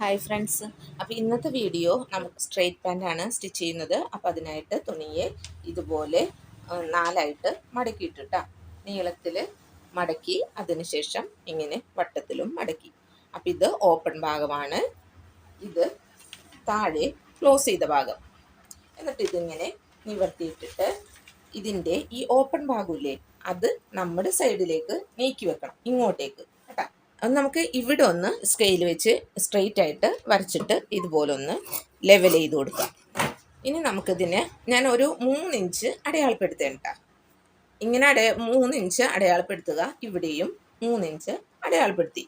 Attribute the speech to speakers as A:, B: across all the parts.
A: Hi friends അപ്പോൾ ഇന്നത്തെ video നമുക്ക് സ്ട്രെയിറ്റ് പാന്റാണ് സ്റ്റിച്ച് ചെയ്യുന്നത്. അപ്പോൾ അതിനായിട്ട് തുണിയെ ഇതുപോലെ നാലായിട്ട് മടക്കിയിട്ടിട്ടാ. നീളത്തിൽ മടക്കി അതിനുശേഷം ഇങ്ങനെ വട്ടത്തിലും മടക്കി. അപ്പോൾ ഇത് ഓപ്പൺ ഭാഗമാണ്. ഇത് താഴെ ക്ലോസ് ചെയ്ത ഭാഗം. എന്നിട്ട് ഇതിങ്ങനെ നിവർത്തിയിട്ടിട്ട് ഇതിന്റെ ഈ ഓപ്പൺ ഭാഗമില്ലേ അത് നമ്മുടെ സൈഡിലേക്ക് നീക്കി വെക്കണം. ഇങ്ങോട്ടേക്ക്. നമുക്ക് ഇവിടെ ഒന്ന് സ്കെയിൽ വെച്ച് സ്ട്രെയിറ്റ് ആയിട്ട് വരച്ചിട്ട് ഇതുപോലെ ഒന്ന് ലെവൽ ചെയ്ത് കൊടുക്കാം. ഇനി നമുക്കിതിന് ഞാൻ ഒരു മൂന്ന് ഇഞ്ച് അടയാളപ്പെടുത്തേണ്ട ഇങ്ങനെ അടയ മൂന്ന് ഇഞ്ച് അടയാളപ്പെടുത്തുക. ഇവിടെയും മൂന്ന് ഇഞ്ച് അടയാളപ്പെടുത്തി.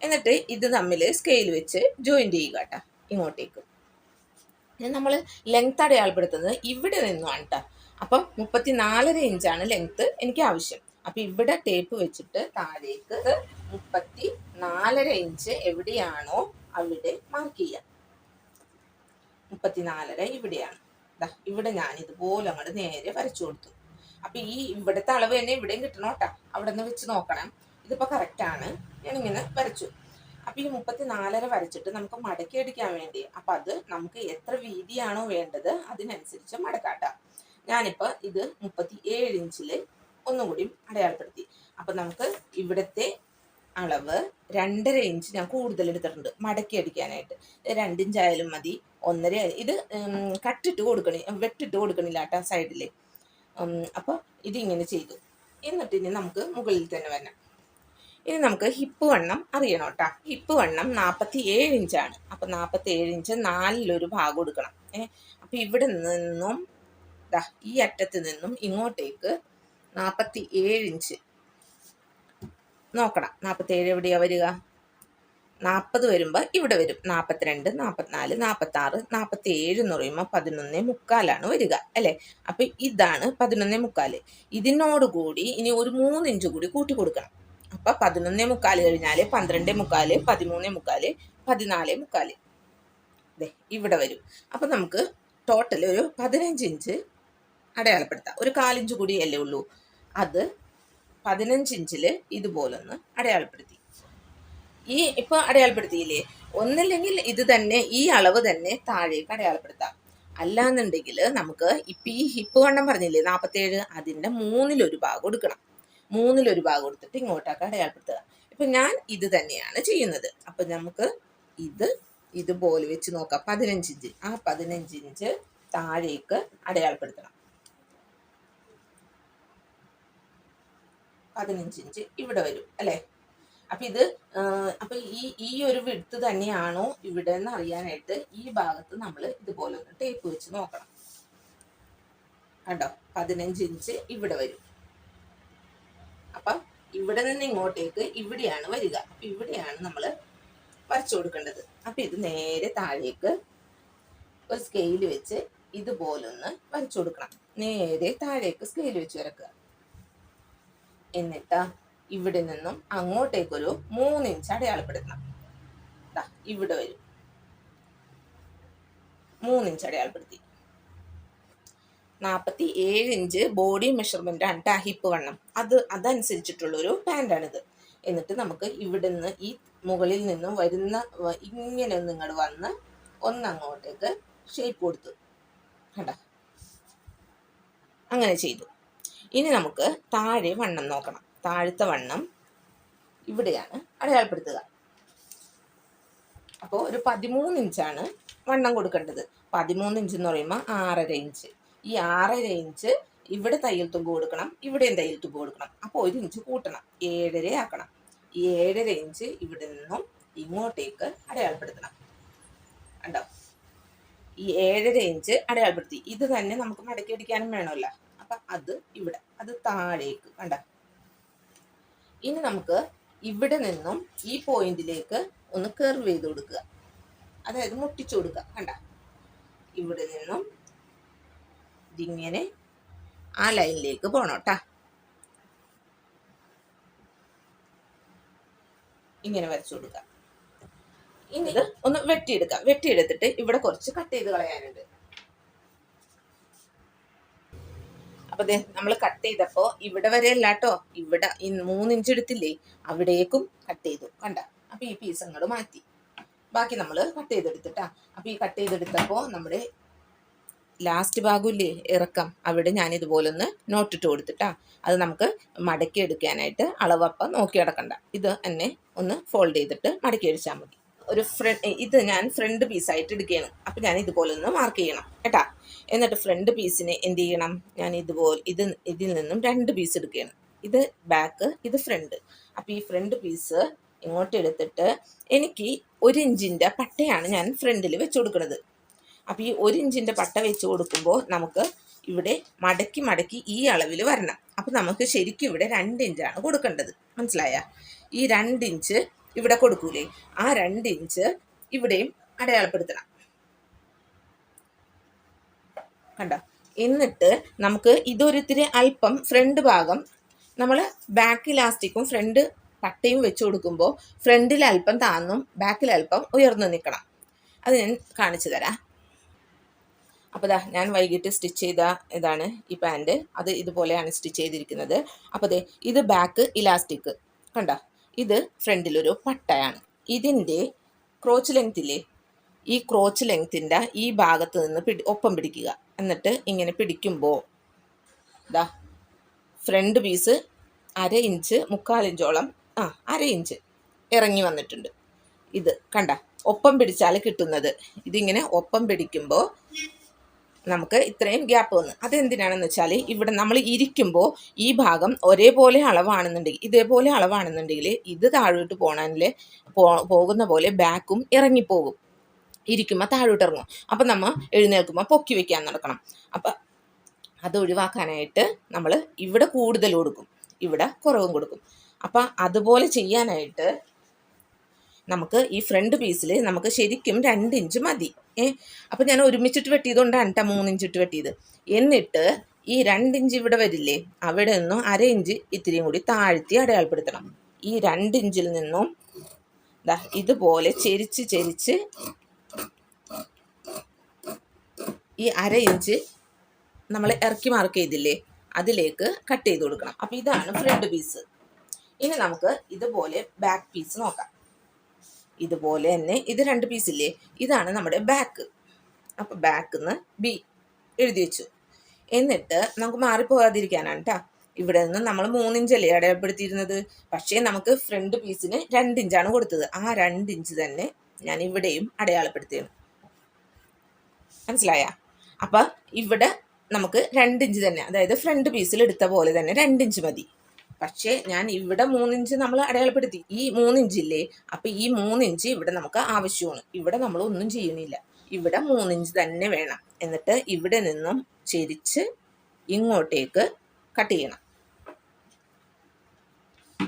A: എന്നിട്ട് ഇത് തമ്മിൽ സ്കെയിൽ വെച്ച് ജോയിൻ ചെയ്യുക കേട്ടോ ഇങ്ങോട്ടേക്ക്. നമ്മൾ ലെങ്ത് അടയാളപ്പെടുത്തുന്നത് ഇവിടെ നിന്നാണ് കേട്ടോ അപ്പം മുപ്പത്തി നാലര ഇഞ്ചാണ് ലെങ്ത്ത് എനിക്ക് ആവശ്യം. അപ്പം ഇവിടെ ടേപ്പ് വെച്ചിട്ട് താഴേക്ക് മുപ്പത്തി നാലര ഇഞ്ച് എവിടെയാണോ അവിടെ മാർക്ക് ചെയ്യാം മുപ്പത്തിനാലര ഇവിടെയാണ്. ഇവിടെ ഞാൻ ഇതുപോലെ അങ്ങോട്ട് നേരെ വരച്ചു കൊടുത്തു. അപ്പൊ ഈ ഇവിടുത്തെ അളവ് തന്നെ ഇവിടെയും കിട്ടണം കേട്ടാ. അവിടെ നിന്ന് വെച്ച് നോക്കണം. ഇതിപ്പോ കറക്റ്റ് ആണ്. ഞാൻ ഇങ്ങനെ വരച്ചു. അപ്പൊ ഈ മുപ്പത്തിനാലര വരച്ചിട്ട് നമുക്ക് മടക്കി അടിക്കാൻ വേണ്ടി അപ്പൊ അത് നമുക്ക് എത്ര വീതിയാണോ വേണ്ടത് അതിനനുസരിച്ച് മടക്കാട്ടാം ഞാനിപ്പോ ഇത് മുപ്പത്തി ഏഴ് ഇഞ്ചിൽ ഒന്നും കൂടി അടയാളപ്പെടുത്തി. അപ്പം നമുക്ക് ഇവിടുത്തെ അളവ് രണ്ടര ഇഞ്ച് ഞാൻ കൂടുതൽ എടുത്തിട്ടുണ്ട്. മടക്കി അടിക്കാനായിട്ട്. രണ്ടിഞ്ചായാലും മതി. ഒന്നര ആയാലും- ഇത് കട്ടിട്ട് കൊടുക്കണി വെട്ടിട്ട് കൊടുക്കണില്ല കേട്ടോ സൈഡിൽ അപ്പോൾ ഇതിങ്ങനെ ചെയ്തു. എന്നിട്ട് ഇനി നമുക്ക് മുകളിൽ തന്നെ വരണം. ഇനി നമുക്ക് ഹിപ്പ് വണ്ണം അറിയണം കേട്ടോ. ഹിപ്പ് വണ്ണം നാൽപ്പത്തി ഏഴ് ഇഞ്ചാണ് അപ്പം നാൽപ്പത്തി ഏഴ് ഇഞ്ച് നാലിലൊരു ഭാഗം കൊടുക്കണം ഏ അപ്പം ഇവിടെ നിന്നും ഈ അറ്റത്ത് നിന്നും ഇങ്ങോട്ടേക്ക് നാൽപ്പത്തി ഏഴ് ഇഞ്ച് നോക്കണം നാൽപ്പത്തി ഏഴ് എവിടെയാണ് വരിക? നാൽപ്പത് വരുമ്പോൾ ഇവിടെ വരും. നാൽപ്പത്തിരണ്ട് നാൽപ്പത്തിനാല് നാൽപ്പത്തി ആറ് നാൽപ്പത്തി ഏഴ് എന്ന് പറയുമ്പോൾ പതിനൊന്നേ മുക്കാലാണ് വരിക അല്ലേ? അപ്പം ഇതാണ് പതിനൊന്നേ മുക്കാൽ. ഇതിനോട് കൂടി ഇനി ഒരു മൂന്ന് ഇഞ്ച് കൂടി കൂട്ടി കൊടുക്കണം. അപ്പം പതിനൊന്നേ മുക്കാൽ കഴിഞ്ഞാൽ പന്ത്രണ്ടേ മുക്കാൽ പതിമൂന്നേ മുക്കാൽ പതിനാലേ മുക്കാൽ. അതെ ഇവിടെ വരും. അപ്പം നമുക്ക് ടോട്ടൽ ഒരു പതിനഞ്ച് ഇഞ്ച് അടയാളപ്പെടുത്താം. ഒരു കാലിഞ്ച് കൂടിയല്ലേ ഉള്ളൂ. അത് പതിനഞ്ച് ഇഞ്ചിൽ ഇതുപോലൊന്ന് അടയാളപ്പെടുത്തി. ഈ ഇപ്പൊ അടയാളപ്പെടുത്തിയില്ലേ? ഒന്നില്ലെങ്കിൽ ഇത് തന്നെ ഈ അളവ് തന്നെ താഴേക്ക് അടയാളപ്പെടുത്താം. അല്ലാന്നുണ്ടെങ്കിൽ നമുക്ക് ഇപ്പം ഈ ഹിപ്പ് വണ്ണം പറഞ്ഞില്ലേ നാൽപ്പത്തേഴ് അതിന്റെ മൂന്നിലൊരു ഭാഗം എടുക്കണം. മൂന്നിലൊരു ഭാഗം എടുത്തിട്ട് ഇങ്ങോട്ടൊക്കെ അടയാളപ്പെടുത്തുക. ഇപ്പം ഞാൻ ഇത് തന്നെയാണ് ചെയ്യുന്നത്. അപ്പം നമുക്ക് ഇത് ഇതുപോലെ വെച്ച് നോക്കാം. പതിനഞ്ച് ഇഞ്ച്. ആ പതിനഞ്ച് ഇഞ്ച് താഴേക്ക് അടയാളപ്പെടുത്തണം. പതിനഞ്ച് ഇഞ്ച് ഇവിടെ വരും അല്ലേ? അപ്പൊ ഇത് അപ്പം ഈ ഈ ഒരു വിടുത്ത് തന്നെയാണോ ഇവിടെ എന്ന് അറിയാനായിട്ട് ഈ ഭാഗത്ത് നമ്മൾ ഇതുപോലെ ഒന്ന് ടേപ്പ് വെച്ച് നോക്കണം. കണ്ടോ? പതിനഞ്ച് ഇഞ്ച് ഇവിടെ വരും. അപ്പൊ ഇവിടെ നിന്ന് ഇങ്ങോട്ടേക്ക് ഇവിടെയാണ് വരിക. അപ്പൊ ഇവിടെയാണ് നമ്മൾ വരച്ചു കൊടുക്കേണ്ടത്. അപ്പൊ ഇത് നേരെ താഴേക്ക് ഒരു സ്കെയിൽ വെച്ച് ഇതുപോലൊന്ന് വരച്ചു കൊടുക്കണം. നേരെ താഴേക്ക് സ്കെയിൽ വെച്ച് വരക്കുക. എന്നിട്ട് ഇവിടെ നിന്നും അങ്ങോട്ടേക്കൊരു മൂന്ന് ഇഞ്ച് അടയാളപ്പെടുത്തണം. ദാ ഇവിടെ വരും. മൂന്ന് ഇഞ്ച് അടയാളപ്പെടുത്തി. നാൽപ്പത്തി ഏഴ് ഇഞ്ച് ബോഡി മെഷർമെന്റ് ആണ് ട്ടാ ഹിപ്പ് വണ്ണം. അത് അതനുസരിച്ചിട്ടുള്ളൊരു പാന്റാണിത് എന്നിട്ട് നമുക്ക് ഇവിടെ നിന്ന് ഈ മുകളിൽ നിന്നും വരുന്ന ഇങ്ങനെ ഒന്ന് ഇങ്ങോട്ട് വന്ന് ഒന്നങ്ങോട്ടേക്ക് ഷേപ്പ് കൊടുത്തു. കണ്ട? അങ്ങനെ ചെയ്തു. ഇനി നമുക്ക് താഴെ വണ്ണം നോക്കണം. താഴത്തെ വണ്ണം ഇവിടെയാണ് അടയാളപ്പെടുത്തുക. അപ്പോൾ ഒരു പതിമൂന്ന് ഇഞ്ചാണ് വണ്ണം കൊടുക്കേണ്ടത്. പതിമൂന്ന് ഇഞ്ച് എന്ന് പറയുമ്പോൾ ആറര ഇഞ്ച്. ഈ ആറര ഇഞ്ച് ഇവിടെ തയ്യൽ തുമ്പ് കൊടുക്കണം ഇവിടെയും തയ്യൽ തുമ്പ് കൊടുക്കണം. അപ്പോൾ ഒരു ഇഞ്ച് കൂട്ടണം. ഏഴര ആക്കണം. ഈ ഏഴര ഇഞ്ച് ഇവിടെ നിന്നും ഇങ്ങോട്ടേക്ക് അടയാളപ്പെടുത്തണം. കണ്ടോ? ഈ ഏഴര ഇഞ്ച് അടയാളപ്പെടുത്തി. ഇത് തന്നെ നമുക്ക് മടക്കി അടിക്കാനും വേണമല്ലോ. അപ്പം അത് ഇവിടെ അത് താഴേക്ക് കണ്ട? ഇനി നമുക്ക് ഇവിടെ നിന്നും ഈ പോയിന്റിലേക്ക് ഒന്ന് കർവ് ചെയ്ത് കൊടുക്കുക. അതായത് മുട്ടിച്ചു കൊടുക്കുക കണ്ട? ഇവിടെ നിന്നും ഇതിങ്ങനെ ആ ലൈനിലേക്ക് പോണോട്ടാ കേട്ടാ ഇങ്ങനെ വരച്ചു കൊടുക്കുക. ഇനി ഒന്ന് വെട്ടിയെടുക്കാം. വെട്ടിയെടുത്തിട്ട് ഇവിടെ കുറച്ച് കട്ട് ചെയ്ത് കളയാനുണ്ട്. അപ്പൊ ദേ നമ്മൾ കട്ട് ചെയ്തപ്പോ ഇവിടെ വരെ അല്ല കേട്ടോ ഇവിടെ ഈ മൂന്ന് ഇഞ്ച് എടുത്തില്ലേ അവിടേക്കും കട്ട് ചെയ്തു. കണ്ട? അപ്പൊ ഈ പീസ് അങ്ങോട്ട് മാറ്റി. ബാക്കി നമ്മൾ കട്ട് ചെയ്തെടുത്തിട്ടാ. അപ്പോൾ ഈ കട്ട് ചെയ്തെടുത്തപ്പോൾ നമ്മുടെ ലാസ്റ്റ് ഭാഗമില്ലേ ഇറക്കം. അവിടെ ഞാൻ ഇതുപോലെ ഒന്ന് നോട്ടിട്ട് കൊടുത്തിട്ടാ. അത് നമുക്ക് മടക്കി എടുക്കാനായിട്ട് അളവപ്പം നോക്കി കിടക്കണ്ട ഇത് എന്നെ ഒന്ന് ഫോൾഡ് ചെയ്തിട്ട് മടക്കി അടിച്ചാൽ മതി. ഒരു ഫ്രണ്ട് ഇത് ഞാൻ ഫ്രണ്ട് പീസായിട്ട് എടുക്കുകയാണ്. അപ്പം ഞാൻ ഇതുപോലെ ഒന്ന് മാർക്ക് ചെയ്യണം കേട്ടാ. എന്നിട്ട് ഫ്രണ്ട് പീസിനെ എന്ത് ചെയ്യണം? ഞാൻ ഇതുപോലെ ഇത് ഇതിൽ നിന്നും രണ്ട് പീസ് എടുക്കുകയാണ്. ഇത് ബാക്ക് ഇത് ഫ്രണ്ട് അപ്പോൾ ഈ ഫ്രണ്ട് പീസ് ഇങ്ങോട്ട് എടുത്തിട്ട് എനിക്ക് ഒരു ഇഞ്ചിന്റെ പട്ടയാണ് ഞാൻ ഫ്രണ്ടിൽ വെച്ച് കൊടുക്കുന്നത്. അപ്പോൾ ഈ ഒരു ഇഞ്ചിന്റെ പട്ട വെച്ച് കൊടുക്കുമ്പോൾ നമുക്ക് ഇവിടെ മടക്കി മടക്കി ഈ അളവിൽ വരണം. അപ്പോൾ നമുക്ക് ശരിക്കും ഇവിടെ രണ്ട് ഇഞ്ചാണ് കൊടുക്കേണ്ടത്. മനസ്സിലായ? ഈ രണ്ട് ഇഞ്ച് ഇവിടെ കൊടുക്കൂലേ? ആ രണ്ട് ഇഞ്ച് ഇവിടെയും അടയാളപ്പെടുത്തണം. കണ്ട? എന്നിട്ട് നമുക്ക് ഇതൊരിത്തിരി അല്പം ഫ്രണ്ട് ഭാഗം നമ്മൾ ബാക്ക് ഇലാസ്റ്റിക്കും ഫ്രണ്ട് പട്ടയും വെച്ച് കൊടുക്കുമ്പോൾ ഫ്രണ്ടിൽ അല്പം താന്നും ബാക്കിൽ അല്പം ഉയർന്നു നിൽക്കണം അത് ഞാൻ കാണിച്ചു തരാം. അപ്പോൾ ദാ ഞാൻ വൈകിട്ട് സ്റ്റിച്ച് ചെയ്ത ഇതാണ് ഈ പാന്റ് അത് ഇതുപോലെയാണ് സ്റ്റിച്ച് ചെയ്തിരിക്കുന്നത്. അപ്പോൾ ദേ ഇത് ബാക്ക് ഇലാസ്റ്റിക് കണ്ടോ? ഇത് ഫ്രണ്ടിലൊരു പട്ടയാണ്. ഇതിന്റെ ക്രോച്ച് ലെങ്ത് ഇല്ലേ? ഈ ക്രോച്ച് ലെങ്ത്തിന്റെ ഈ ഭാഗത്ത് നിന്ന് പിടി ഒപ്പം പിടിക്കുക. എന്നിട്ട് ഇങ്ങനെ പിടിക്കുമ്പോൾ ഇതാ ഫ്രണ്ട് പീസ് അര ഇഞ്ച് മുക്കാൽ ഇഞ്ചോളം ആ അര ഇഞ്ച് ഇറങ്ങി വന്നിട്ടുണ്ട്. ഇത് കണ്ട ഒപ്പം പിടിച്ചാൽ കിട്ടുന്നത്. ഇതിങ്ങനെ ഒപ്പം പിടിക്കുമ്പോൾ നമുക്ക് ഇത്രയും ഗ്യാപ്പ് വന്നു. അതെന്തിനാണെന്ന് വെച്ചാൽ ഇവിടെ നമ്മൾ ഇരിക്കുമ്പോൾ ഈ ഭാഗം ഒരേപോലെ അളവാണെന്നുണ്ടെങ്കിൽ ഇതേപോലെ അളവാണെന്നുണ്ടെങ്കിൽ ഇത് താഴോട്ട് പോകണമെങ്കിൽ പോകുന്ന പോലെ ബാക്കും ഇറങ്ങിപ്പോകും. ഇരിക്കുമ്പോൾ താഴോട്ട് ഇറങ്ങും. അപ്പം നമ്മൾ എഴുന്നേൽക്കുമ്പോൾ പൊക്കി വെക്കാൻ നടക്കണം. അപ്പം അത് ഒഴിവാക്കാനായിട്ട് നമ്മൾ ഇവിടെ കൂടുതൽ കൊടുക്കും. ഇവിടെ കുറവും കൊടുക്കും. അപ്പം അതുപോലെ ചെയ്യാനായിട്ട് നമുക്ക് ഈ ഫ്രണ്ട് പീസിൽ നമുക്ക് ശരിക്കും രണ്ട് ഇഞ്ച് മതി. ഏ? അപ്പം ഞാൻ ഒരുമിച്ചിട്ട് വെട്ടിയതുകൊണ്ടാണ് കേട്ടോ മൂന്ന് ഇഞ്ചിട്ട് വെട്ടിയത്. എന്നിട്ട് ഈ രണ്ട് ഇഞ്ച് ഇവിടെ വരില്ലേ? അവിടെ നിന്നും അര ഇഞ്ച് ഇത്തിരിയും കൂടി താഴ്ത്തി അടയാളപ്പെടുത്തണം. ഈ രണ്ട് ഇഞ്ചിൽ നിന്നും ദാ ഇതുപോലെ ചെരിച്ച് ചെരിച്ച് ഈ അര ഇഞ്ച് നമ്മൾ ഇറക്കി മാർക്ക് ചെയ്തില്ലേ? അതിലേക്ക് കട്ട് ചെയ്ത് കൊടുക്കണം. അപ്പം ഇതാണ് ഫ്രണ്ട് പീസ് ഇനി നമുക്ക് ഇതുപോലെ ബാക്ക് പീസ് നോക്കാം. ഇതുപോലെ തന്നെ ഇത് രണ്ട് പീസില്ലേ ഇതാണ് നമ്മുടെ ബാക്ക് അപ്പോൾ ബാക്ക് നിന്ന് ബി എഴുതി വെച്ചു. എന്നിട്ട് നമുക്ക് മാറിപ്പോകാതിരിക്കാനാണ് കേട്ടോ ഇവിടെ നിന്ന് നമ്മൾ മൂന്നിഞ്ചല്ലേ അടയാളപ്പെടുത്തിയിരുന്നത്? പക്ഷേ നമുക്ക് ഫ്രണ്ട് പീസിന് രണ്ടിഞ്ചാണ് കൊടുത്തത്. ആ രണ്ടിഞ്ച് തന്നെ ഞാൻ ഇവിടെയും അടയാളപ്പെടുത്തിയാണ് മനസ്സിലായ? അപ്പം ഇവിടെ നമുക്ക് രണ്ടിഞ്ച് തന്നെ അതായത് ഫ്രണ്ട് പീസിൽ എടുത്ത പോലെ തന്നെ രണ്ടിഞ്ച് മതി. പക്ഷേ ഞാൻ ഇവിടെ മൂന്നിഞ്ച് നമ്മൾ അടയാളപ്പെടുത്തി. ഈ മൂന്നിഞ്ചില്ലേ? അപ്പം ഈ മൂന്നിഞ്ച് ഇവിടെ നമുക്ക് ആവശ്യമാണ്. ഇവിടെ നമ്മൾ ഒന്നും ചെയ്യുന്നില്ല. ഇവിടെ മൂന്നിഞ്ച് തന്നെ വേണം. എന്നിട്ട് ഇവിടെ നിന്നും ചെരിച്ച് ഇങ്ങോട്ടേക്ക് കട്ട് ചെയ്യണം.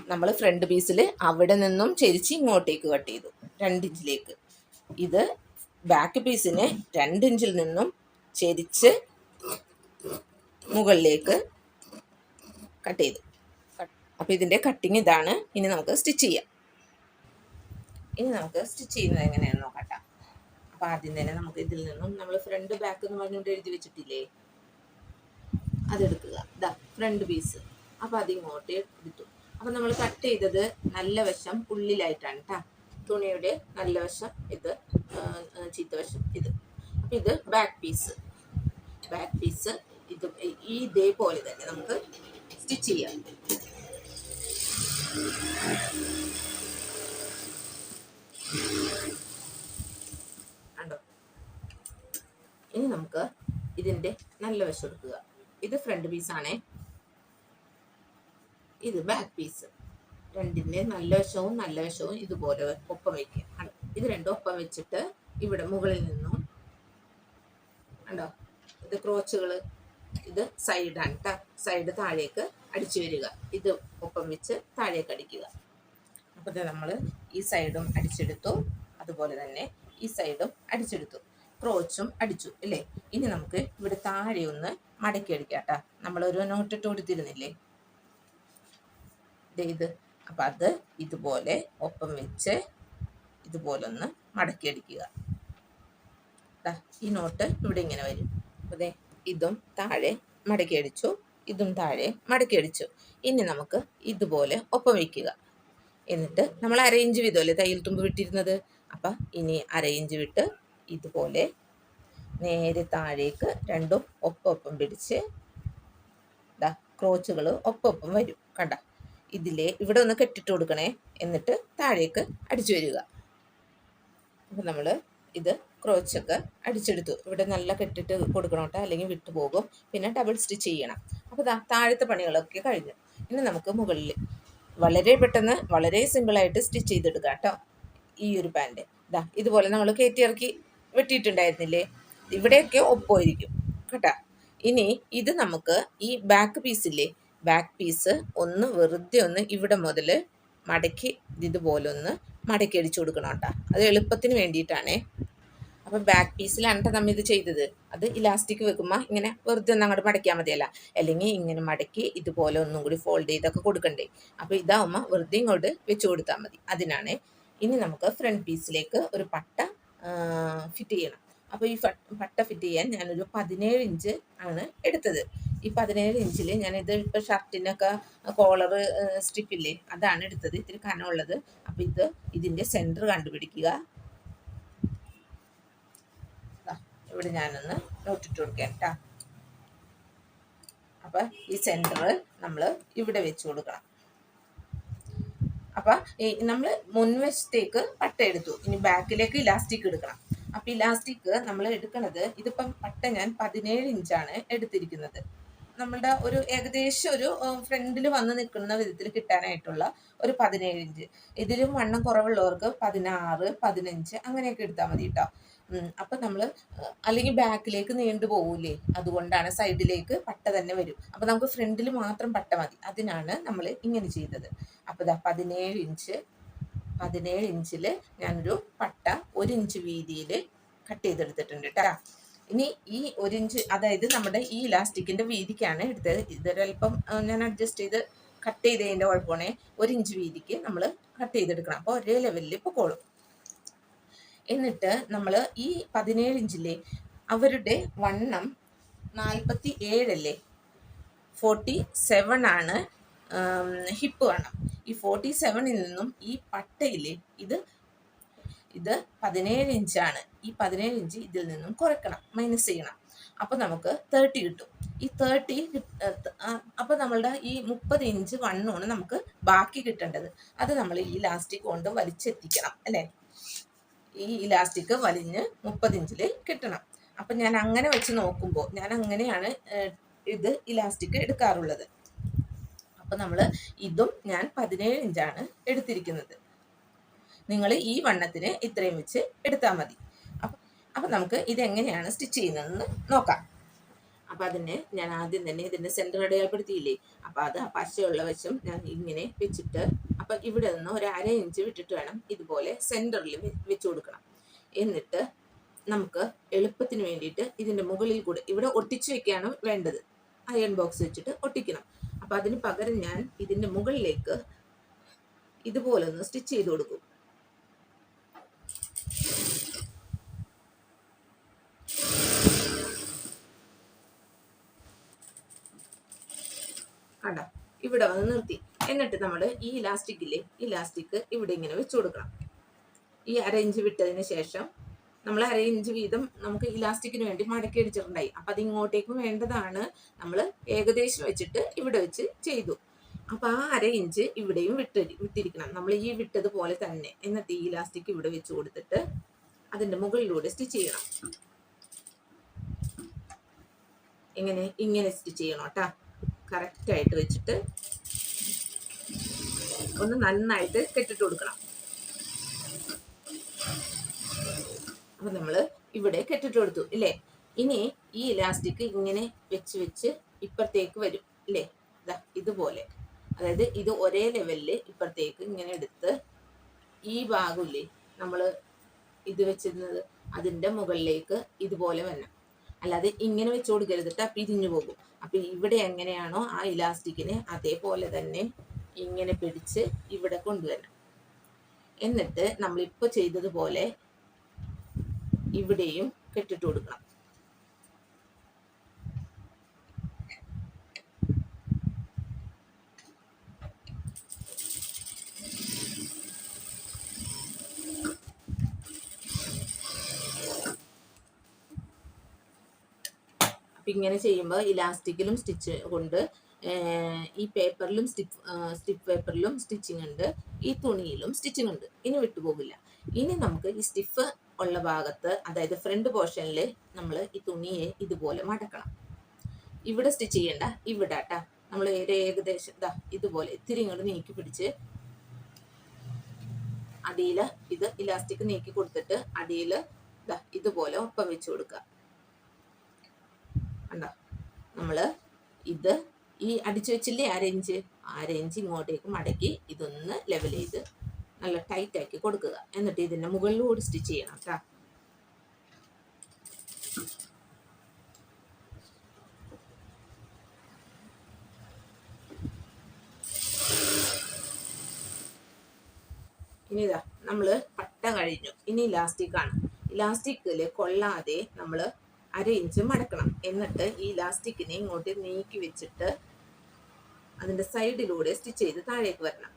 A: നമ്മൾ ഫ്രണ്ട് പീസിൽ അവിടെ നിന്നും ചെരിച്ച് ഇങ്ങോട്ടേക്ക് കട്ട് ചെയ്തു. രണ്ടിഞ്ചിലേക്ക്. ഇത് ബാക്ക് പീസിന് രണ്ടിഞ്ചിൽ നിന്നും ചെരിച്ച് മുകളിലേക്ക് കട്ട് ചെയ്തു. അപ്പോൾ ഇതിന്റെ കട്ടിങ് ഇതാണ്. ഇനി നമുക്ക് സ്റ്റിച്ച് ചെയ്യാം. ഇനി നമുക്ക് സ്റ്റിച്ച് ചെയ്യുന്നത് എങ്ങനെയാണെന്ന് നോക്കട്ടെ. അപ്പോൾ ആദ്യം തന്നെ നമുക്ക് ഇതിൽ നിന്നും നമ്മൾ ഫ്രണ്ട് ബാക്ക് എന്ന് പറഞ്ഞുകൊണ്ട് എഴുതി വെച്ചിട്ടില്ലേ? അതെടുക്കുക ഇതാ ഫ്രണ്ട് പീസ് അപ്പോൾ അതിങ്ങോട്ട് എടുത്തു. അപ്പോൾ നമ്മൾ കട്ട് ചെയ്തത് നല്ല വശം ഉള്ളിലായിട്ടാണ് കേട്ടോ തുണിയുടെ നല്ല വശം ഇത് ചീത്ത വശം ഇത്. അപ്പം ഇത് ബാക്ക് പീസ് ബാക്ക് പീസ് ഇത് ഈ ഇതേപോലെ തന്നെ നമുക്ക് സ്റ്റിച്ച് ചെയ്യാം. ഇനി നമുക്ക് ഇതിന്റെ നല്ല വശം എടുക്കുക. ഇത് ഫ്രണ്ട് പീസാണേ ഇത് ബാക്ക് പീസ് രണ്ടിന്റെ നല്ല വശവും നല്ല വശവും ഇതുപോലെ ഒപ്പം വയ്ക്കുക ഇത് രണ്ടും ഒപ്പം വെച്ചിട്ട് ഇവിടെ മുകളിൽ നിന്നും കണ്ടോ? ഇത് ക്രോച്ചുകൾ ഇത് സൈഡാണ് കേട്ടോ സൈഡ് താഴേക്ക് അടിച്ചു വരിക. ഇത് ഒപ്പം വെച്ച് താഴേക്ക് അടിക്കുക. അപ്പോൾ നമ്മൾ ഈ സൈഡും അടിച്ചെടുത്തു. അതുപോലെ തന്നെ ഈ സൈഡും അടിച്ചെടുത്തു. ക്രോച്ചും അടിച്ചു അല്ലേ? ഇനി നമുക്ക് ഇവിടെ താഴെ ഒന്ന് മടക്കി അടിക്കാം നമ്മൾ നമ്മളൊരു നോട്ടിട്ട് കൊടുത്തിരുന്നില്ലേ? ഇത്. അപ്പം അത് ഇതുപോലെ ഒപ്പം വെച്ച് ഇതുപോലെ ഒന്ന് മടക്കി അടിക്കുക. ഈ നോട്ട് ഇവിടെ ഇങ്ങനെ വരും. അതെ ഇതും താഴെ മടക്കി അടിച്ചു. ഇതും താഴെ മടക്കി അടിച്ചു. ഇനി നമുക്ക് ഇതുപോലെ ഒപ്പം വയ്ക്കുക എന്നിട്ട് നമ്മൾ അരയിഞ്ച് വീതമല്ലേ തയ്യൽ തുമ്പ് വിട്ടിരുന്നത്? അപ്പം ഇനി അര ഇഞ്ച് വിട്ട് ഇതുപോലെ നേരെ താഴേക്ക് രണ്ടും ഒപ്പം പിടിച്ച് ദാ ക്രോച്ചുകൾ ഒപ്പം വരും. കണ്ട? ഇതിലെ ഇവിടെ ഒന്ന് കെട്ടിട്ട് കൊടുക്കണേ. എന്നിട്ട് താഴേക്ക് അടിച്ചു വരിക. അപ്പം നമ്മൾ ഇത് ക്രോച്ചൊക്കെ അടിച്ചെടുത്തു. ഇവിടെ നല്ല കെട്ടിട്ട് കൊടുക്കണം കേട്ടോ അല്ലെങ്കിൽ വിട്ടുപോകും പിന്നെ ഡബിൾ സ്റ്റിച്ച് ചെയ്യണം. അപ്പോൾ താഴത്തെ പണികളൊക്കെ കഴിഞ്ഞു. ഇനി നമുക്ക് മുകളിൽ വളരെ പെട്ടെന്ന് വളരെ സിമ്പിളായിട്ട് സ്റ്റിച്ച് ചെയ്തെടുക്കാം കേട്ടോ ഈ ഒരു പാന്റ് ഇതാ ഇതുപോലെ നമ്മൾ കയറ്റി ഇറക്കി വെട്ടിയിട്ടുണ്ടായിരുന്നില്ലേ? ഇവിടെയൊക്കെ ഒപ്പമായിരിക്കും കേട്ടോ. ഇനി ഇത് നമുക്ക് ഈ ബാക്ക് പീസില്ലേ ബാക്ക് പീസ് ഒന്ന് വെറുതെ ഒന്ന് ഇവിടെ മുതൽ മടക്കി ഇതുപോലെ ഒന്ന് മടക്കി അടിച്ചു കൊടുക്കണം കേട്ടോ. അത് എളുപ്പത്തിന് വേണ്ടിയിട്ടാണേ. അപ്പം ബാക്ക് പീസിലാണ് കേട്ടോ നമ്മൾ ഇത് ചെയ്തത്. അത് ഇലാസ്റ്റിക് വെക്കുമ്പോൾ ഇങ്ങനെ വെറുതെ ഒന്ന് അങ്ങോട്ട് മടക്കിയാൽ മതിയല്ല. അല്ലെങ്കിൽ ഇങ്ങനെ മടക്കി ഇതുപോലെ ഒന്നും കൂടി ഫോൾഡ് ചെയ്തൊക്കെ കൊടുക്കണ്ടേ. അപ്പോൾ ഇതാവുമ്പോൾ വെറുതെ ഇങ്ങോട്ട് വെച്ച് കൊടുത്താൽ മതി. അതിനാണ് ഇനി നമുക്ക് ഫ്രണ്ട് പീസിലേക്ക് ഒരു പട്ട ഫിറ്റ് ചെയ്യണം. അപ്പോൾ ഈ പട്ട ഫിറ്റ് ചെയ്യാൻ ഞാനൊരു പതിനേഴ് ഇഞ്ച് ആണ് എടുത്തത്. ഈ പതിനേഴ് ഇഞ്ചിൽ ഞാനിത് ഇപ്പോൾ ഷർട്ടിനൊക്കെ കോളർ സ്റ്റിപ്പില്ലേ അതാണ് എടുത്തത് ഇത്തിരി കനമുള്ളത്. അപ്പോൾ ഇത് ഇതിന്റെ സെന്റർ കണ്ടുപിടിക്കുക. ഇവിടെ ഞാനൊന്ന് നോട്ടിട്ട് കൊടുക്കാം കേട്ടോ അപ്പം ഈ സെന്റർ നമ്മൾ ഇവിടെ വെച്ച് കൊടുക്കണം. അപ്പം നമ്മൾ മുൻവശത്തേക്ക് പട്ട എടുത്തു. ഇനി ബാക്കിലേക്ക് ഇലാസ്റ്റിക് എടുക്കണം. അപ്പം ഇലാസ്റ്റിക് നമ്മൾ എടുക്കുന്നത് ഇതിപ്പം പട്ട ഞാൻ പതിനേഴ് ഇഞ്ചാണ് എടുത്തിരിക്കുന്നത്. നമ്മളുടെ ഒരു ഏകദേശം ഒരു ഫ്രണ്ടിൽ വന്ന് നിൽക്കുന്ന വിധത്തിൽ കിട്ടാനായിട്ടുള്ള ഒരു പതിനേഴ് ഇഞ്ച് ഇതിലും വണ്ണം കുറവുള്ളവർക്ക് പതിനാറ് പതിനഞ്ച് അങ്ങനെയൊക്കെ എടുത്താൽ മതി കേട്ടോ അപ്പം നമ്മൾ അല്ലെങ്കിൽ ബാക്കിലേക്ക് നീണ്ടു പോകൂലേ അതുകൊണ്ടാണ് സൈഡിലേക്ക് പട്ട തന്നെ വരും. അപ്പം നമുക്ക് ഫ്രണ്ടിൽ മാത്രം പട്ട മതി. അതിനാണ് നമ്മൾ ഇങ്ങനെ ചെയ്തത്. അപ്പോൾ ഇതാ പതിനേഴ് ഇഞ്ച് പതിനേഴ് ഇഞ്ചിൽ ഞാനൊരു പട്ട ഒരു ഇഞ്ച് വീതിയിൽ കട്ട് ചെയ്തെടുത്തിട്ടുണ്ട് കേട്ടോ ഇനി ഈ ഒരു ഇഞ്ച് അതായത് നമ്മുടെ ഈ ഇലാസ്റ്റിക്കിന്റെ വീതിക്കാണ് എടുത്തത്. ഇതൊരല്പം ഞാൻ അഡ്ജസ്റ്റ് ചെയ്ത് കട്ട് ചെയ്തതിന്റെ കുഴപ്പമാണേ. ഒരു ഇഞ്ച് വീതിക്ക് നമ്മൾ കട്ട് ചെയ്തെടുക്കണം. അപ്പോൾ ഒരേ ലെവലിൽ പൊക്കോളും എന്നിട്ട് നമ്മൾ ഈ പതിനേഴ് ഇഞ്ചിലെ അവരുടെ വണ്ണം നാൽപ്പത്തി ഏഴല്ലേ ഫോർട്ടി സെവൻ ആണ് ഹിപ്പ് വണ്ണം. ഈ ഫോർട്ടി സെവനിൽ നിന്നും ഈ പട്ടയിലെ ഇത് ഇത് പതിനേഴ് ഇഞ്ചാണ് ഈ പതിനേഴ് ഇഞ്ച് ഇതിൽ നിന്നും കുറയ്ക്കണം മൈനസ് ചെയ്യണം. അപ്പോൾ നമുക്ക് തേർട്ടി കിട്ടും. ഈ തേർട്ടി അപ്പോൾ നമ്മളുടെ ഈ മുപ്പത് ഇഞ്ച് വണ്ണമാണ് നമുക്ക് ബാക്കി കിട്ടേണ്ടത്. അത് നമ്മൾ ഈ ലാസ്റ്റിക് കൊണ്ട് വലിച്ചെത്തിക്കണം അല്ലേ? ഈ ഇലാസ്റ്റിക് വലിഞ്ഞ് മുപ്പത് ഇഞ്ചിൽ കിട്ടണം. അപ്പം ഞാൻ അങ്ങനെ വെച്ച് നോക്കുമ്പോൾ ഞാൻ അങ്ങനെയാണ് ഇത് ഇലാസ്റ്റിക് എടുക്കാറുള്ളത്. അപ്പം നമ്മൾ ഇതും ഞാൻ പതിനേഴ് ഇഞ്ചാണ് എടുത്തിരിക്കുന്നത്. നിങ്ങൾ ഈ വണ്ണത്തിന് ഇത്രയും വെച്ച് എടുത്താൽ മതി. അപ്പം നമുക്ക് ഇതെങ്ങനെയാണ് സ്റ്റിച്ച് ചെയ്യുന്നതെന്ന് നോക്കാം. അപ്പം അതിന് ഞാൻ ആദ്യം തന്നെ ഇതിന്റെ സെന്റർ അടയാളപ്പെടുത്തിയില്ലേ? അപ്പം അത് പശയുള്ള വശം ഞാൻ ഇങ്ങനെ വെച്ചിട്ട് അപ്പം ഇവിടെ നിന്ന് ഒരു അര ഇഞ്ച് വിട്ടിട്ട് വേണം ഇതുപോലെ സെന്ററിൽ വെച്ച് കൊടുക്കണം. എന്നിട്ട് നമുക്ക് എളുപ്പത്തിന് വേണ്ടിയിട്ട് ഇതിന്റെ മുകളിൽ കൂടെ ഇവിടെ ഒട്ടിച്ചു വെക്കുകയാണ് വേണ്ടത്. അയൺ ബോക്സ് വെച്ചിട്ട് ഒട്ടിക്കണം. അപ്പം അതിന് പകരം ഞാൻ ഇതിന്റെ മുകളിലേക്ക് ഇതുപോലെ ഒന്ന് സ്റ്റിച്ച് ചെയ്ത് കൊടുക്കും. ഇവിടെ വന്ന് നിർത്തി. എന്നിട്ട് നമ്മൾ ഈ ഇലാസ്റ്റിക്കില്ലേ ഇലാസ്റ്റിക് ഇവിടെ ഇങ്ങനെ വെച്ചു കൊടുക്കണം. ഈ അര ഇഞ്ച് വിട്ടതിന് ശേഷം നമ്മൾ അര ഇഞ്ച് വീതം നമുക്ക് ഇലാസ്റ്റിക്കിന് വേണ്ടി മടക്കി അടിച്ചിട്ടുണ്ടായി. അപ്പം അത് ഇങ്ങോട്ടേക്കും വേണ്ടതാണ് നമ്മൾ ഏകദേശം വെച്ചിട്ട് ഇവിടെ വെച്ച് ചെയ്തു. അപ്പം ആ അര ഇഞ്ച് ഇവിടെയും വിട്ട് വിട്ടിരിക്കണം. നമ്മൾ ഈ വിട്ടതുപോലെ തന്നെ എന്നിട്ട് ഈ ഇലാസ്റ്റിക് ഇവിടെ വെച്ച് കൊടുത്തിട്ട് അതിന്റെ മുകളിലൂടെ സ്റ്റിച്ച് ചെയ്യണം. ഇങ്ങനെ ഇങ്ങനെ സ്റ്റിച്ച് ചെയ്യണം കേട്ടോ. കറക്റ്റായിട്ട് വെച്ചിട്ട് ഒന്ന് നന്നായിട്ട് കെട്ടിട്ട് കൊടുക്കണം. അപ്പൊ നമ്മൾ ഇവിടെ കെട്ടിട്ട് കൊടുത്തു ഇല്ലേ? ഇനി ഈ ഇലാസ്റ്റിക് ഇങ്ങനെ വെച്ച് വെച്ച് ഇപ്പുറത്തേക്ക് വരും ഇല്ലേ? ഇതാ ഇതുപോലെ. അതായത് ഇത് ഒരേ ലെവലിൽ ഇപ്പുറത്തേക്ക് ഇങ്ങനെ എടുത്ത് ഈ ഭാഗമില്ലേ നമ്മൾ ഇത് വെച്ചിരുന്നത് അതിന്റെ മുകളിലേക്ക് ഇതുപോലെ വരണം. അല്ലാതെ ഇങ്ങനെ വെച്ച് കൊടുക്കരുതിട്ട് പിരിഞ്ഞു പോകും. അപ്പൊ ഇവിടെ എങ്ങനെയാണോ ആ ഇലാസ്റ്റിക്കിന് അതേപോലെ തന്നെ ഇങ്ങനെ പിടിച്ച് ഇവിടെ കൊണ്ടുവരണം. എന്നിട്ട് നമ്മളിപ്പോൾ ചെയ്തതുപോലെ ഇവിടെയും കെട്ടിട്ട് കൊടുക്കണം. അപ്പം ഇങ്ങനെ ചെയ്യുമ്പോൾ ഇലാസ്റ്റിക്കിലും സ്റ്റിച്ച് കൊണ്ട് ഈ പേപ്പറിലും സ്റ്റിപ്പ് സ്റ്റിപ്പ് പേപ്പറിലും സ്റ്റിച്ചിങ് ഉണ്ട് ഈ തുണിയിലും സ്റ്റിച്ചിങ് ഉണ്ട്. ഇനി വിട്ടുപോകില്ല ഇനി നമുക്ക് ഈ സ്റ്റിഫ് ഉള്ള ഭാഗത്ത് അതായത് ഫ്രണ്ട് പോർഷനിൽ നമ്മൾ ഈ തുണിയെ ഇതുപോലെ മടക്കണം. ഇവിടെ സ്റ്റിച്ച് ചെയ്യണ്ട ഇവിടെ കേട്ടാ നമ്മൾ ഏകദേശം ഇതാ ഇതുപോലെ ഇത്തിരി ഇങ്ങോട്ട് നീക്കി പിടിച്ച് അടിയിൽ ഇത് ഇലാസ്റ്റിക് നീക്കി കൊടുത്തിട്ട് അടിയിൽ ഇതാ ഇതുപോലെ ഒപ്പം വെച്ച് കൊടുക്കുക കണ്ടോ നമ്മൾ ഇത് ഈ അടിച്ചു വെച്ചില്ലേ ആ രേഞ്ച് ആ രേഞ്ച് ഇങ്ങോട്ടേക്ക് മടക്കി ഇതൊന്ന് ലെവൽ ചെയ്ത് നല്ല ടൈറ്റ് ആക്കി കൊടുക്കുക. എന്നിട്ട് ഇതിന്റെ മുകളിലൂടെ സ്റ്റിച്ച് ചെയ്യണം കേട്ടോ ഇനി ഇതാ നമ്മൾ പട്ട കഴിഞ്ഞു. ഇനി ഇലാസ്റ്റിക് ആണ്. ഇലാസ്റ്റിക്കിൽ കൊള്ളാതെ നമ്മൾ അര ഇഞ്ച് മടക്കണം. എന്നിട്ട് ഈ ഇലാസ്റ്റിക്കിനെ ഇങ്ങോട്ട് നീക്കി വെച്ചിട്ട് അതിന്റെ സൈഡിലൂടെ സ്റ്റിച്ച് ചെയ്ത് താഴേക്ക് വരണം.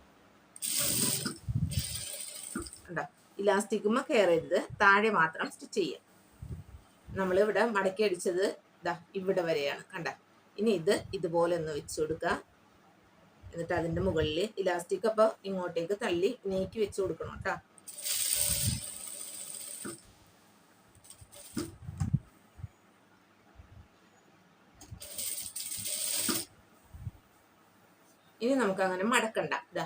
A: കണ്ടോ? ഇലാസ്റ്റിക്കുമ്പോൾ കയറരുത് താഴെ മാത്രം സ്റ്റിച്ച് ചെയ്യാം. നമ്മൾ ഇവിടെ മടക്കി അടിച്ചത് ഇതാ ഇവിടെ വരെയാണ്. കണ്ട? ഇനി ഇത് ഇതുപോലെ ഒന്ന് വെച്ച് കൊടുക്കുക. എന്നിട്ട് അതിന്റെ മുകളിൽ ഇലാസ്റ്റിക് അപ്പോൾ ഇങ്ങോട്ടേക്ക് തള്ളി നീക്കി വെച്ച് കൊടുക്കണം കേട്ടോ. ഇനി നമുക്ക് അങ്ങനെ മടക്കണ്ട. ഇതാ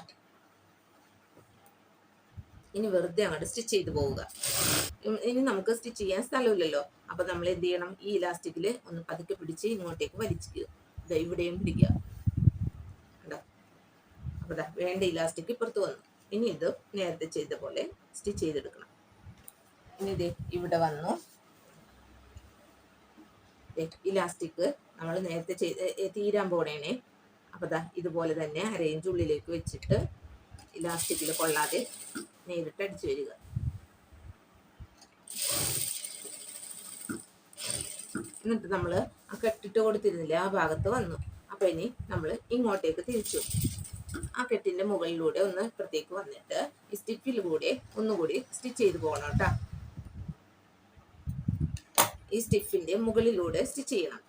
A: ഇനി വെറുതെ അങ്ങോട്ട് സ്റ്റിച്ച് ചെയ്ത് പോവുക. ഇനി നമുക്ക് സ്റ്റിച്ച് ചെയ്യാൻ സ്ഥലമില്ലല്ലോ. അപ്പൊ നമ്മൾ എന്ത് ചെയ്യണം? ഈ ഇലാസ്റ്റിക്കിൽ ഒന്ന് പതുക്കെ പിടിച്ച് ഇങ്ങോട്ടേക്ക് വലിച്ചിക്കുക ഇതാ ഇവിടെയും പിടിക്കുക. അപ്പൊ വേണ്ട ഇലാസ്റ്റിക് ഇപ്പുറത്ത് വന്നു. ഇനി ഇത് നേരത്തെ ചെയ്ത പോലെ സ്റ്റിച്ച് ചെയ്തെടുക്കണം. ഇനി ഇത് ഇവിടെ വന്നു. ഇലാസ്റ്റിക് നമ്മൾ നേരത്തെ ചെയ്ത് തീരാൻ പോണേനെ. അപ്പോൾ ദാ ഇതുപോലെ തന്നെ അരയിഞ്ച് ഉള്ളിലേക്ക് വെച്ചിട്ട് ഇലാസ്റ്റിക്കിൽ കൊള്ളാതെ നേരിട്ട് അടിച്ചു വരിക. എന്നിട്ട് നമ്മൾ ആ കെട്ടിട്ട് കൊടുത്തിരുന്നില്ല ആ ഭാഗത്ത് വന്നു. അപ്പൊ ഇനി നമ്മൾ ഇങ്ങോട്ടേക്ക് തിരിച്ചു. ആ കെട്ടിന്റെ മുകളിലൂടെ ഒന്ന് ഇപ്പുറത്തേക്ക് വന്നിട്ട് ഈ സ്റ്റിച്ചിൽ കൂടെ ഒന്നുകൂടി സ്റ്റിച്ച് ചെയ്ത് പോകണം കേട്ടോ. ഈ സ്റ്റിഫിന്റെ മുകളിലൂടെ സ്റ്റിച്ച് ചെയ്യണം.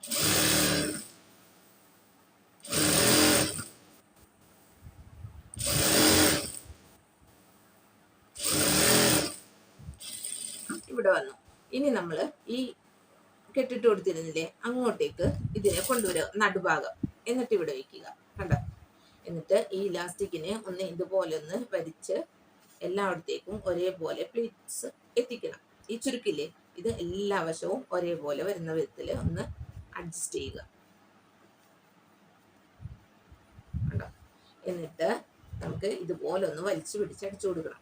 A: ഇവിടെ വന്നു. ഇനി നമ്മൾ ഈ കെട്ടിട്ട് കൊടുത്തിരുന്നില്ലേ അങ്ങോട്ടേക്ക് ഇതിനെ കൊണ്ടുവരിക നടുഭാഗം. എന്നിട്ട് ഇവിടെ വയ്ക്കുക. കണ്ടോ? എന്നിട്ട് ഈ ഇലാസ്റ്റിക്കിനെ ഒന്ന് ഇതുപോലെ ഒന്ന് വരിച്ച് എല്ലായിടത്തേക്കും ഒരേപോലെ പ്ലീറ്റ്സ് എത്തിക്കണം. ഈ ചുരുക്കില്ലേ? ഇത് എല്ലാ വശവും ഒരേപോലെ വരുന്ന വിധത്തിൽ ഒന്ന് അഡ്ജസ്റ്റ് ചെയ്യുക. കണ്ടോ? എന്നിട്ട് നമുക്ക് ഇതുപോലെ ഒന്ന് വലിച്ചു പിടിച്ച് അടിച്ചു കൊടുക്കണം.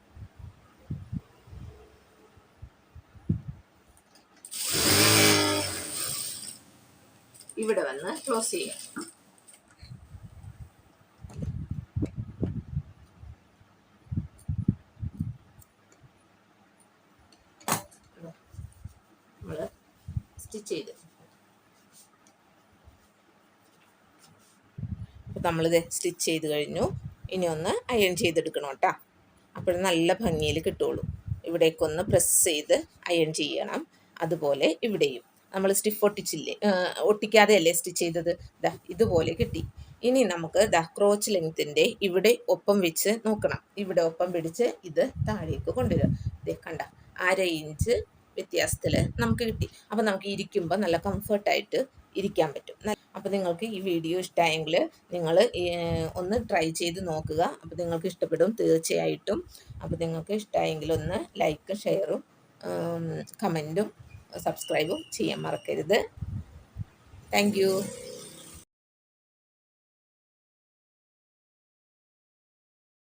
A: ഇവിടെ വന്ന് ക്ലോസ് ചെയ്യാം. സ്റ്റിച്ച് ചെയ്ത്. നമ്മളിത് സ്റ്റിച്ച് ചെയ്ത് കഴിഞ്ഞു. ഇനി ഒന്ന് അയൺ ചെയ്തെടുക്കണം കേട്ടോ. അപ്പോൾ നല്ല ഭംഗിയിൽ കിട്ടുള്ളൂ. ഇവിടേക്കൊന്ന് പ്രസ് ചെയ്ത് അയൺ ചെയ്യണം. അതുപോലെ ഇവിടെയും. നമ്മൾ സ്റ്റിഫ് ഒട്ടിച്ചില്ലേ? ഒട്ടിക്കാതെ അല്ലേ സ്റ്റിച്ച് ചെയ്തത്? ദാ ഇതുപോലെ കിട്ടി. ഇനി നമുക്ക് ദാ ക്രോച്ച് ലെങ്ത്തിന്റെ ഇവിടെ ഒപ്പം വെച്ച് നോക്കണം. ഇവിടെ ഒപ്പം പിടിച്ച് ഇത് താഴേക്ക് കൊണ്ടുവരിക. ദേ കണ്ട അര ഇഞ്ച് വ്യത്യാസത്തിൽ നമുക്ക് കിട്ടി. അപ്പം നമുക്ക് ഇരിക്കുമ്പോൾ നല്ല കംഫർട്ടായിട്ട് ഇരിക്കാൻ പറ്റും. അപ്പോൾ നിങ്ങൾക്ക് ഈ വീഡിയോ ഇഷ്ടമായെങ്കിൽ നിങ്ങൾ ഒന്ന് ട്രൈ ചെയ്ത് നോക്കുക. അപ്പോൾ നിങ്ങൾക്ക് ഇഷ്ടപ്പെടും തീർച്ചയായിട്ടും. അപ്പോൾ നിങ്ങൾക്ക് ഇഷ്ടമായെങ്കിൽ ഒന്ന് ലൈക്കും ഷെയറും കമന്റും സബ്സ്ക്രൈബും ചെയ്യാൻ മറക്കരുത്. താങ്ക്